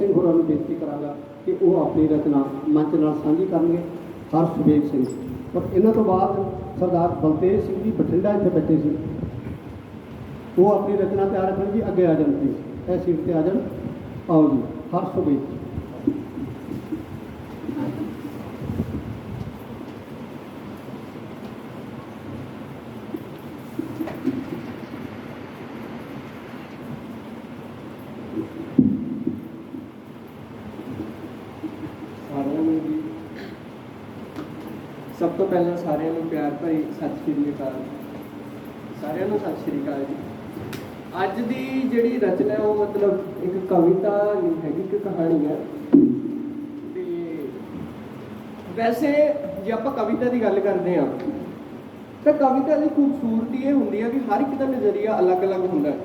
ਸਿੰਘ ਹੋਰਾਂ ਨੂੰ ਬੇਨਤੀ ਕਰਾਂਗਾ ਕਿ ਉਹ ਆਪਣੀ ਰਚਨਾ ਮੰਚ ਨਾਲ ਸਾਂਝੀ ਕਰਨਗੇ ਹਰ ਸੁਬੇਗ ਸਿੰਘ। ਪਰ ਇਹਨਾਂ ਤੋਂ ਬਾਅਦ ਸਰਦਾਰ ਬਲਤੇਜ ਸਿੰਘ ਜੀ ਬਠਿੰਡਾ ਇੱਥੇ ਬੈਠੇ ਸੀ। ਉਹ ਆਪਣੀ ਰਚਨਾ ਤਿਆਰ ਕਰਨ ਜੀ ਅੱਗੇ ਆ ਜਾਣ ਪਲੀਜ਼ ਇਹ ਸੀਟ ਤੇ ਆ ਜਾਣ। ਆਓ ਜੀ ਹਰ ਸਾਰਿਆਂ ਨੂੰ ਜੀ ਸਭ ਤੋਂ ਪਹਿਲਾਂ ਸਾਰਿਆਂ ਨੂੰ ਪਿਆਰ ਭਰੀ ਸਤਿ ਸ਼੍ਰੀ ਅਕਾਲ। ਸਾਰਿਆਂ ਨੂੰ ਸਤਿ ਸ਼੍ਰੀ ਅਕਾਲ ਜੀ। ਅੱਜ ਦੀ ਜਿਹੜੀ ਰਚਨਾ ਉਹ ਮਤਲਬ ਇੱਕ ਕਵਿਤਾ ਨਹੀਂ ਹੈਗੀ, ਇੱਕ ਕਹਾਣੀ ਹੈ। ਤੇ ਵੈਸੇ ਜੇ ਆਪਾਂ ਕਵਿਤਾ ਦੀ ਗੱਲ ਕਰਦੇ ਹਾਂ, ਤਾਂ ਕਵਿਤਾ ਦੀ ਖੂਬਸੂਰਤੀ ਇਹ ਹੁੰਦੀ ਹੈ ਕਿ ਹਰ ਇੱਕ ਦਾ ਨਜ਼ਰੀਆ ਅਲੱਗ-ਅਲੱਗ ਹੁੰਦਾ ਹੈ।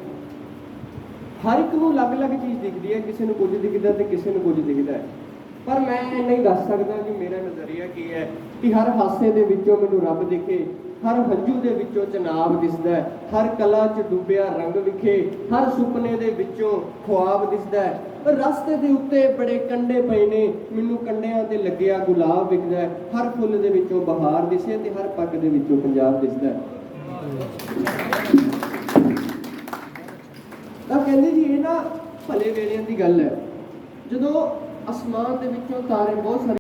ਹਰ ਇੱਕ ਨੂੰ ਅਲੱਗ-ਅਲੱਗ ਚੀਜ਼ ਦਿਖਦੀ ਹੈ, ਕਿਸੇ ਨੂੰ ਕੁਝ ਦਿਖਦਾ ਤੇ ਕਿਸੇ ਨੂੰ ਕੁਝ ਦਿਖਦਾ ਹੈ। ਪਰ ਮੈਂ ਇਹ ਨਹੀਂ ਦੱਸ ਸਕਦਾ ਕਿ ਮੇਰਾ ਨਜ਼ਰੀਆ ਕੀ ਹੈ ਕਿ ਹਰ ਹਾਸੇ ਦੇ ਵਿੱਚੋਂ ਮੈਨੂੰ ਰੱਬ ਦਿਖੇ, ਹਰ ਹੰਝੂ ਦੇ ਵਿੱਚੋਂ ਚਨਾਬ ਦਿਸਦਾ ਹੈ, ਹਰ ਕਲਾ 'ਚ ਡੁੱਬਿਆ ਰੰਗ ਵਿਖੇ, ਹਰ ਸੁਪਨੇ ਦੇ ਵਿੱਚੋਂ ਖੁਆਬ ਦਿਸਦਾ ਹੈ। ਪਰ ਰਸਤੇ ਦੇ ਉੱਤੇ ਬੜੇ ਕੰਡੇ ਪਏ ਨੇ, ਮੈਨੂੰ ਕੰਡਿਆਂ ਤੇ ਲੱਗਿਆ ਗੁਲਾਬ ਵਿਖਦਾ ਹਰ ਫੁੱਲ ਦੇ ਵਿੱਚੋਂ ਬਹਾਰ ਦਿਸੇ ਤੇ ਹਰ ਪੱਗ ਦੇ ਵਿੱਚੋਂ ਪੰਜਾਬ ਦਿਸਦਾ ਤਾਂ ਕਹਿੰਦੇ ਜੀ, ਇਹ ਨਾ ਭਲੇ ਵੇਲਿਆਂ ਦੀ ਗੱਲ ਹੈ। ਜਦੋਂ ਅਸਮਾਨ ਦੇ ਵਿੱਚੋਂ ਤਾਰੇ ਬਹੁਤ ਸਾਰੇ